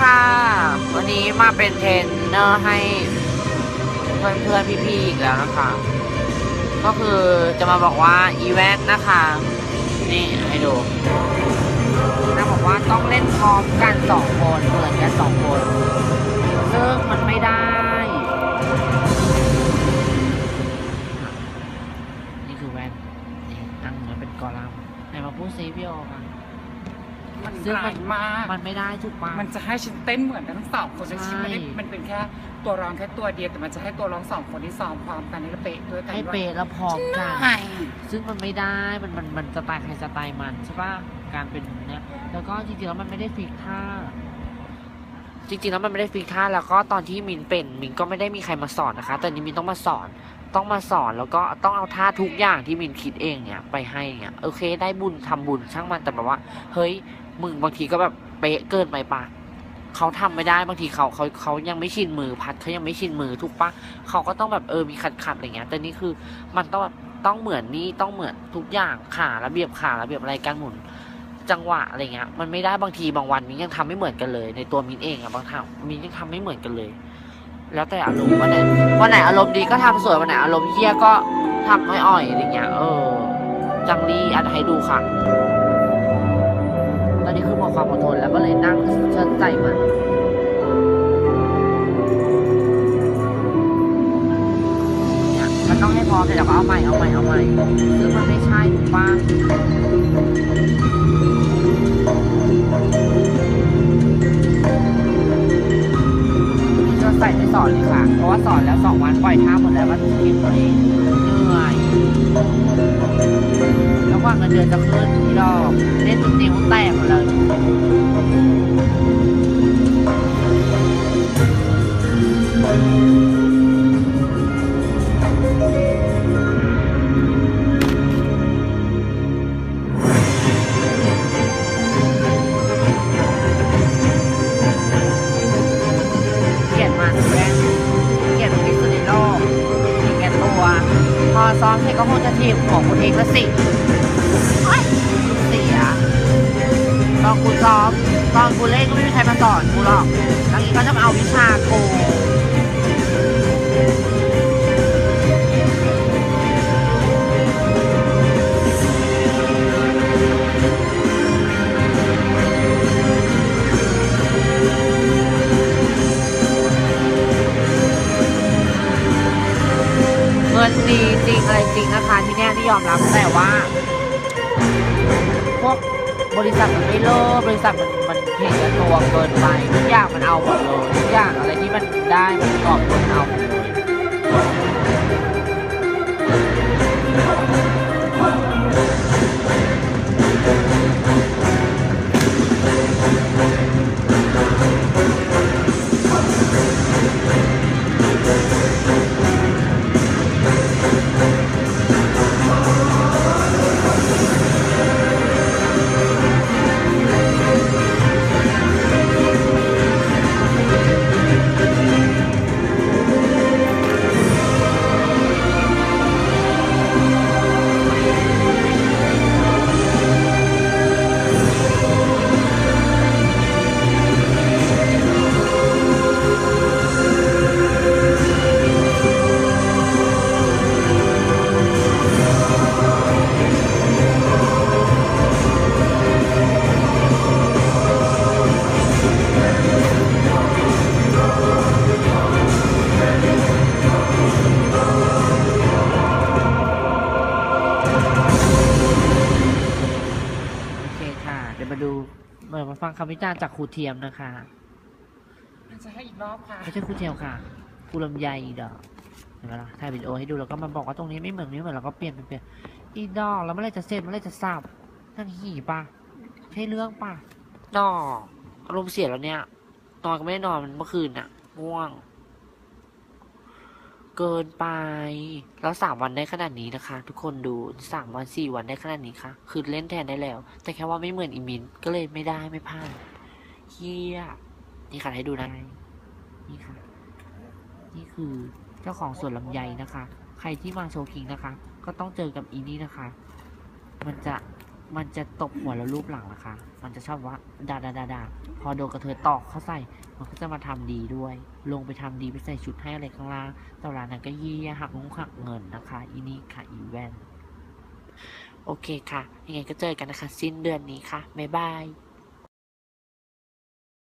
ค่ะ วันนี้มาเป็นเทรนเนอร์ให้เพื่อนเพื่อนพี่ๆอีกแล้วนะคะ ก็คือจะมาบอกว่าอีเวนต์นะคะ นี่ให้ดูนางบอกว่าต้องเล่นพร้อมกันสองคนเหมือนกันสองคนซึ่งมันไม่ได้ ซึ่งไกลมันมาก มันไม่ได้ถูกปะ มันจะให้ฉันเต้นเหมือนกันทั้งสองคนใช่ฉันไม่ได้มันเป็นแค่ตัวร้องแค่ตัวเดียวแต่มันจะให้ตัวร้องสองคนที่ซ้อมพร้อมกันนี่แล้วเป๊ะด้วยกันให้ด้วยเปรแล้วพร้อมกันใช่ซึ่งมันไม่ได้ มันมันมันสไตล์ใครสไตล์มันใช่ปะการเป็นเนี้ยแล้วก็จริงๆแล้วมันไม่ได้ฟิกท่า จริงๆแล้วมันไม่ได้ฟิกท่าแล้วก็ตอนที่มินเป็นมินก็ไม่ได้มีใครมาสอนนะคะ แต่นี่มินต้องมาสอนต้องมาสอนแล้วก็ต้องเอาท่าทุกอย่างที่มินคิดเองเนี่ยไปให้เนี่ยโอเค ได้บุญทำบุญช่างมันแต่แบบว่า เฮ้ยมึงบางทีก็แบบเป๊ะเกินไปปะเขาทำไม่ได้บางทีเขาเขาเขายังไม่ชินมือพัดเขายังไม่ชินมือถูกปะเขาก็ต้องแบบเออมีขัดขัดอะไรเงี้ย แต่นี่คือมันต้องแบบต้องเหมือนนี่ต้องเหมือนทุกอย่างขาระเบียบขาระเบียบอะไรการหมุน จังหวะอะไรเงี้ยมันไม่ได้บางทีบางวันมินยังทำไม่เหมือนกันเลย ในตัวมินเองอะบางทำมินยังทำไม่เหมือนกันเลย แล้วแต่อารมณ์วันไหนวันไหนอารมณ์ดีก็ทำสวยวันไหนอารมณ์เฮี้ยก็ทำอ่อยๆอะไรเงี้ยเออ จังรีอัดให้ดูค่ะตอนนี้คือหมดความอดทนแล้วก็เลยนั่งเชิดใจมันมันต้องให้พร้อมเลยเดี๋ยวก็เอาใหม่เอาใหม่เอาใหม่ซึ่งมันไม่ใช่ถูกปะ ใส่ไปสอนเลยค่ะ เพราะว่าสอนแล้วสองวันปล่อยท่าหมดแล้วว่าทีมตัวเองเหนื่อยแล้วกว่าเงินเดือนจะขึ้นพี่ดอกเล่นจนนิ้วแตกหมดเลย เกลียดมันแกเกียดมันที่สุดในโลกมีแก่ตัว พอซ้อมเสร็จก็คงจะทีมของคุณเองละสิโอ๊ยเสียตอนกูซ้อมตอนกูเล่นก็ไม่มีใครมาสอนกูหรอกแล้วนี้ก็จะมาเอาวิชากู ดีจริงอะไรจริงนะคะที่แน่ที่ยอมรับแต่ว่า พวกบริษัทมันไม่เลิกบริษัทมันมันเห็นแก่ตัวเกินไปทุกอย่างมันเอาหมดเลยทุกอย่างอะไรที่มันได้มันกอบมันเอาหมดเลย ฟังคำวิจารณ์จากครูเทียมนะคะมันจะให้อีกรอบค่ะไม่ใช่ครูเทียมค่ะครูลำไยอีดอกเห็นไหมล่ะถ่ายวิดีโอให้ดูแล้วก็มาบอกว่าตรงนี้ไม่เหมือนนี้เหมือนเราก็เปลี่ยนเปลี่ยนเปลี่ยนอีดอกแล้วเมื่อไหรจะเสร็จเมื่อไหรจะสับนั่นหีปะใช่เรื่องปะดอกอารมณ์เสียแล้วเนี่ยนอนก็ไม่ได้นอนมันเมื่อคืนน่ะง่วง เกินไป แล้วสามวันได้ขนาดนี้นะคะ ทุกคนดูสามวันสี่วันได้ขนาดนี้ค่ะ คือเล่นแทนได้แล้ว แต่แค่ว่าไม่เหมือนอีมิน ก็เลยไม่ได้ไม่พลาดเฮียนี่ค่ะให้ดูนะนี่ค่ะ นี่คือเจ้าของสวนลำไยนะคะ ใครที่มาโชว์คิงนะคะ ก็ต้องเจอกับอีนี่นะคะ มันจะ มันจะตบหัวแล้วรูปหลังนะคะ มันจะชอบว่าดาดาดาดาพอโดนกระเทยตอกเข้าใส่ มันก็จะมาทำดีด้วย ลงไปทำดีไปใส่ชุดให้อะไรข้างล่างแต่ร้านนั้นก็ยี่หักงงหักเงินนะคะ อีนี่ค่ะ อีแวนโอเคค่ะ ยังไงก็เจอกันนะคะ สิ้นเดือนนี้ค่ะ บ๊ายบาย